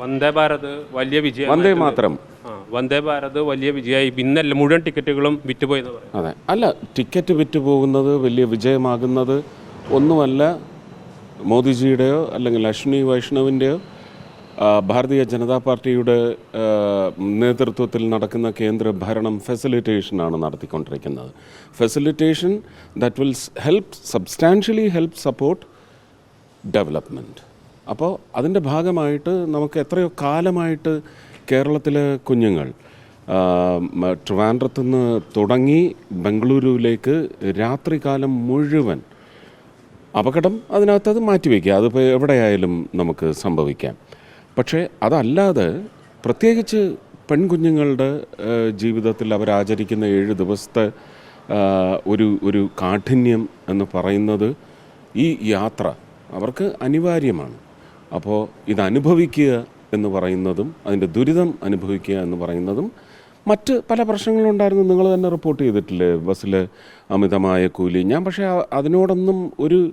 വന്ദേ ഭാരത് വലിയ വിജയം വന്ദേ മാത്രം. വന്ദേ ഭാരത് വലിയ വിജയമായി. ഇന്നല്ല മുഴുവൻ ടിക്കറ്റുകളും വിറ്റുപോയെന്ന് പറയും. അതെ. അല്ല ടിക്കറ്റ് വിറ്റ് പോകുന്നത് വലിയ വിജയമാകുന്നത് ഒന്നുമല്ല മോദിജിയുടെയോ അല്ലെങ്കിൽ അശ്വിനി വൈഷ്ണവിന്റെയോ ഭാരതീയ ജനതാ പാർട്ടിയുടെ നേതൃത്വത്തിൽ നടക്കുന്ന കേന്ദ്ര ഭരണം ഫെസിലിറ്റേഷനാണ് നടത്തിക്കൊണ്ടിരിക്കുന്നത്. Facilitation that will help substantially help support development അപ്പോൾ അതിന്റെ ഭാഗമായിട്ട് നമുക്ക് എത്രയോ കാലമായിട്ട് കേരളത്തിലെ കുഞ്ഞുങ്ങൾ ട്രിവാൻഡ്രത്തു നിന്ന് തുടങ്ങി ബംഗളൂരുവിലേക്ക് രാത്രികാലം മുഴുവൻ അപകടം അതിനകത്ത് അത് മാറ്റിവെക്കുക അതിപ്പോൾ എവിടെയായാലും നമുക്ക് സംഭവിക്കാം. പക്ഷേ അതല്ലാതെ പ്രത്യേകിച്ച് പെൺകുഞ്ഞുങ്ങളുടെ ജീവിതത്തിൽ അവരാചരിക്കുന്ന ഏഴ് ദിവസത്തെ ഒരു ഒരു കാഠിന്യം എന്ന് പറയുന്നത് ഈ യാത്ര അവർക്ക് അനിവാര്യമാണ്. അപ്പോൾ ഇത് അനുഭവിക്കുക എന്ന് പറയുന്നതും അതിന്റെ ദുരിതം അനുഭവിക്കുക എന്ന് പറയുന്നതും മറ്റ് പല പ്രശ്നങ്ങളും ഉണ്ടായിരുന്നു നിങ്ങൾ തന്നെ റിപ്പോർട്ട് ചെയ്തിട്ടില്ലേ? ബസ്സിൽ അമിതമായ കൂലി. ഞാൻ പക്ഷേ അതിനോടൊന്നും ഒരു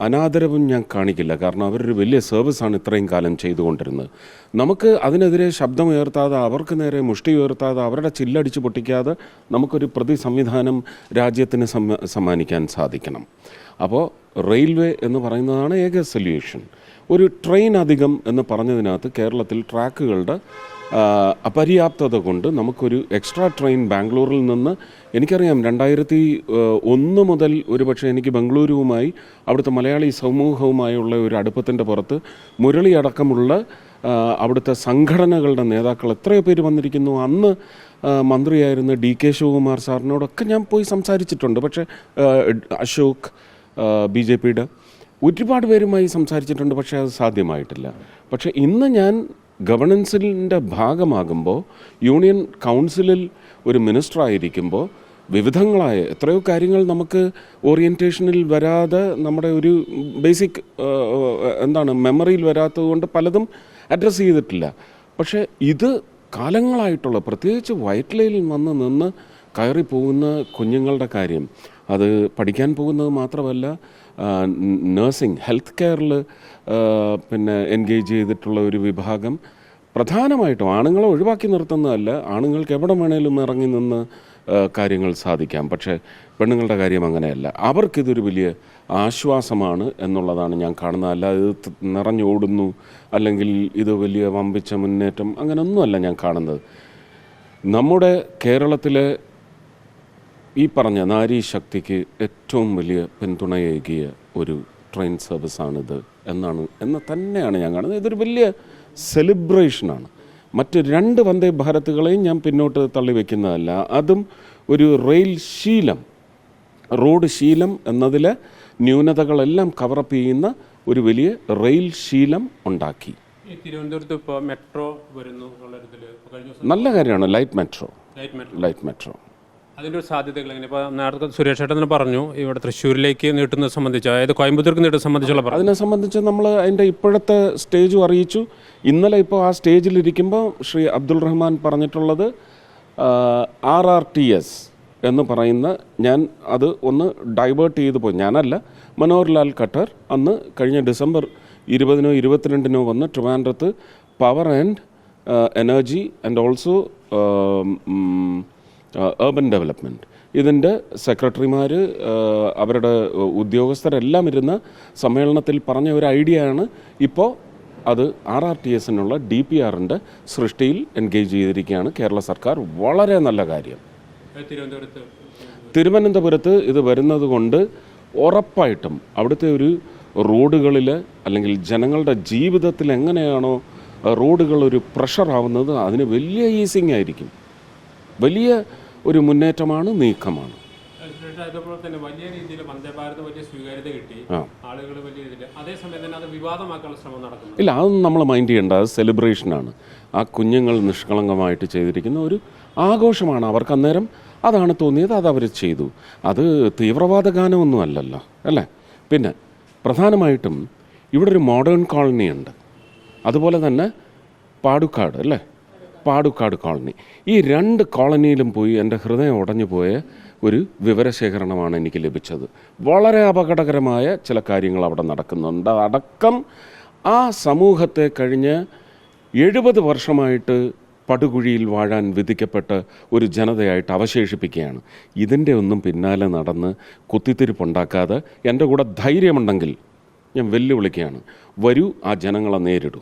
അനാദരവും ഞാൻ കാണിക്കില്ല. കാരണം അവരൊരു വലിയ സർവീസാണ് ഇത്രയും കാലം ചെയ്തുകൊണ്ടിരുന്നത്. നമുക്ക് അതിനെതിരെ ശബ്ദമുയർത്താതെ അവർക്ക് നേരെ മുഷ്ടി ഉയർത്താതെ അവരുടെ ചില്ലടിച്ച് പൊട്ടിക്കാതെ നമുക്കൊരു പ്രതി സംവിധാനം രാജ്യത്തിന് സമ്മ സമ്മാനിക്കാൻ സാധിക്കണം. അപ്പോൾ റെയിൽവേ എന്ന് പറയുന്നതാണ് ഏക സൊല്യൂഷൻ ഒരു ട്രെയിൻ അധികം എന്ന് പറഞ്ഞതിനകത്ത് കേരളത്തിൽ ട്രാക്കുകളുടെ അപര്യാപ്തത കൊണ്ട് നമുക്കൊരു എക്സ്ട്രാ ട്രെയിൻ ബാംഗ്ലൂരിൽ നിന്ന് എനിക്കറിയാം രണ്ടായിരത്തി ഒന്ന് മുതൽ ഒരുപക്ഷെ എനിക്ക് ബംഗളൂരുവുമായി അവിടുത്തെ മലയാളി സമൂഹവുമായുള്ള ഒരു അടുപ്പത്തിന്റെ പുറത്ത് മുരളി അടക്കമുള്ള അവിടുത്തെ സംഘടനകളുടെ നേതാക്കൾ എത്രയോ പേര് വന്നിരിക്കുന്നു. അന്ന് മന്ത്രിയായിരുന്ന ഡി കെ ശിവകുമാർ സാറിനോടൊക്കെ ഞാൻ പോയി സംസാരിച്ചിട്ടുണ്ട്. പക്ഷേ അശോക് ബി ജെ പിയുടെ ഒരുപാട് പേരുമായി സംസാരിച്ചിട്ടുണ്ട് പക്ഷേ അത് സാധ്യമായിട്ടില്ല. പക്ഷേ ഇന്ന് ഞാൻ ഗവർണൻസിന്റെ ഭാഗമാകുമ്പോൾ യൂണിയൻ കൗൺസിലിൽ ഒരു മിനിസ്റ്റർ ആയിരിക്കുമ്പോൾ വിവിധങ്ങളായ എത്രയോ കാര്യങ്ങൾ നമുക്ക് ഓറിയന്റേഷനിൽ വരാതെ നമ്മുടെ ഒരു ബേസിക് എന്താണ് മെമ്മറിയിൽ വരാത്തത് കൊണ്ട് പലതും അഡ്രസ്സ് ചെയ്തിട്ടില്ല. പക്ഷേ ഇത് കാലങ്ങളായിട്ടുള്ള പ്രത്യേകിച്ച് വയറ്റിലയിൽ വന്ന് നിന്ന് കയറി പോകുന്ന കുഞ്ഞുങ്ങളുടെ കാര്യം അത് പഠിക്കാൻ പോകുന്നത് മാത്രമല്ല നേഴ്സിംഗ് ഹെൽത്ത് കെയറിൽ പിന്നെ എൻഗേജ് ചെയ്തിട്ടുള്ള ഒരു വിഭാഗം പ്രധാനമായിട്ടും ആണുങ്ങളെ ഒഴിവാക്കി നിർത്തുന്നതല്ല ആണുങ്ങൾക്ക് എവിടെ വേണേലും ഇറങ്ങി നിന്ന് കാര്യങ്ങൾ സാധിക്കാം. പക്ഷേ പെണ്ണുങ്ങളുടെ കാര്യം അങ്ങനെയല്ല. അവർക്കിതൊരു വലിയ ആശ്വാസമാണ് എന്നുള്ളതാണ് ഞാൻ കാണുന്നത്. അല്ലാതെ ഇത് നിറഞ്ഞോടുന്നു അല്ലെങ്കിൽ ഇത് വലിയ വമ്പിച്ച മുന്നേറ്റം അങ്ങനെയൊന്നുമല്ല ഞാൻ കാണുന്നത്. നമ്മുടെ കേരളത്തിലെ ഈ പറഞ്ഞ നാരീ ശക്തിക്ക് ഏറ്റവും വലിയ പിന്തുണയേകിയ ഒരു ട്രെയിൻ സർവീസാണിത് എന്നാണ് എന്ന് തന്നെയാണ് ഞാൻ കാണുന്നത്. ഇതൊരു വലിയ സെലിബ്രേഷനാണ്. മറ്റ് രണ്ട് വന്ദേ ഭാരത്തുകളെയും ഞാൻ പിന്നോട്ട് തള്ളി വയ്ക്കുന്നതല്ല അതും ഒരു റെയിൽ ശീലം റോഡ് ശീലം എന്നതിലെ ന്യൂനതകളെല്ലാം കവറപ്പ് ചെയ്യുന്ന ഒരു വലിയ റെയിൽ ശീലം ഉണ്ടാക്കി. തിരുവനന്തപുരത്ത് ഇപ്പോൾ മെട്രോ വരുന്നു നല്ല കാര്യമാണ്. Light metro. Light metro. Light metro. അതിന്റെ ഒരു സാധ്യതകൾ എങ്ങനെ? ഇപ്പോൾ നേരത്തെ സുരേഷ് ഏട്ടൻ പറഞ്ഞു ഇവിടെ തൃശ്ശൂരിലേക്ക് നീട്ടുന്നത് സംബന്ധിച്ച് അതായത് കോയമ്പത്തൂർക്ക് നീട്ടുന്നത് സംബന്ധിച്ചുള്ള അതിനെ സംബന്ധിച്ച് നമ്മൾ അതിന്റെ ഇപ്പോഴത്തെ സ്റ്റേജും അറിയിച്ചു. ഇന്നലെ ഇപ്പോൾ ആ സ്റ്റേജിലിരിക്കുമ്പോൾ ശ്രീ അബ്ദുൾ റഹ്മാൻ പറഞ്ഞിട്ടുള്ളത് ആർ ആർ ടി എസ് എന്ന് പറയുന്ന ഞാൻ അത് ഒന്ന് ഡൈവേർട്ട് ചെയ്തു പോയി. ഞാനല്ല മനോഹർലാൽ ഖട്ടർ അന്ന് കഴിഞ്ഞ ഡിസംബർ ഇരുപതിനോ ഇരുപത്തിരണ്ടിനോ വന്ന് ട്രിവാൻഡ്രത്ത് power and energy and also urban development ഇതിന്റെ സെക്രട്ടറിമാർ അവരുടെ ഉദ്യോഗസ്ഥരെല്ലാം ഇരുന്ന് സമ്മേളനത്തിൽ പറഞ്ഞ ഒരു ഐഡിയ ആണ് ഇപ്പോൾ അത് ആർ ആർ ടി എസിനുള്ള ഡി പി ആറിന്റെ സൃഷ്ടിയിൽ എൻഗേജ് ചെയ്തിരിക്കുകയാണ് കേരള സർക്കാർ. വളരെ നല്ല കാര്യം. തിരുവനന്തപുരത്ത്. ഇത് വരുന്നത് കൊണ്ട് ഉറപ്പായിട്ടും അവിടുത്തെ ഒരു റോഡുകളിൽ അല്ലെങ്കിൽ ജനങ്ങളുടെ ജീവിതത്തിൽ എങ്ങനെയാണോ റോഡുകളൊരു റോഡുകൾ ഒരു പ്രഷർ അതിന് വലിയ ഈസിങ് ആയിരിക്കും. വലിയ ഒരു മുന്നേറ്റമാണ് നീക്കമാണ്. അതുപോലെ തന്നെ വലിയ രീതിയിൽ വന്ദേ ഭാരത് വലിയ സ്വീകാര്യത കിട്ടി. ആ. ആളുകൾ വലിയ രീതിയിൽ. അതേസമയം തന്നെ അത് വിവാദമാക്കാനുള്ള ശ്രമം നടക്കുന്നു ഇല്ല അതൊന്നും നമ്മൾ മൈൻഡ് ചെയ്യേണ്ട അത് സെലിബ്രേഷനാണ് ആ കുഞ്ഞുങ്ങൾ നിഷ്കളങ്കമായിട്ട് ചെയ്തിരിക്കുന്ന ഒരു ആഘോഷമാണ്. അവർക്ക് അന്നേരം അതാണ് തോന്നിയത് അത് അവർ ചെയ്തു. അത് തീവ്രവാദ ഗാനമൊന്നും അല്ലല്ലോ അല്ലേ? പിന്നെ പ്രധാനമായിട്ടും ഇവിടെ ഒരു മോഡേൺ കോളനി ഉണ്ട്. അതുപോലെ തന്നെ പാടുക്കാട് അല്ലേ? പാടുക്കാട് കോളനി. ഈ രണ്ട് കോളനിയിലും പോയി എന്റെ ഹൃദയം ഉടഞ്ഞു പോയ ഒരു വിവരശേഖരണമാണ് എനിക്ക് ലഭിച്ചത്. വളരെ അപകടകരമായ ചില കാര്യങ്ങൾ അവിടെ നടക്കുന്നുണ്ട്. അടക്കം ആ സമൂഹത്തെ കഴിഞ്ഞ് എഴുപത് വർഷമായിട്ട് പടുകുഴിയിൽ വാഴാൻ വിധിക്കപ്പെട്ട ഒരു ജനതയായിട്ട് അവശേഷിപ്പിക്കുകയാണ്. ഇതിന്റെ ഒന്നും പിന്നാലെ നടന്ന് കുത്തിത്തിരിപ്പുണ്ടാക്കാതെ എന്റെ കൂടെ ധൈര്യമുണ്ടെങ്കിൽ ഞാൻ വെല്ലുവിളിക്കുകയാണ്. വരൂ ആ ജനങ്ങളെ നേരിടൂ.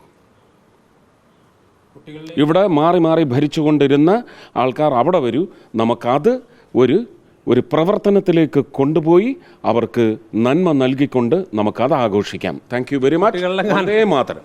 ഇവിടെ മാറി മാറി ഭരിച്ചുകൊണ്ടിരുന്ന ആൾക്കാർ അവിടെ വരൂ. നമുക്കത് ഒരു ഒരു പ്രവർത്തനത്തിലേക്ക് കൊണ്ടുപോയി അവർക്ക് നന്മ നൽകിക്കൊണ്ട് നമുക്കത് ആഘോഷിക്കാം. താങ്ക് യു വെരി മച്ച് അതേ മാത്രം.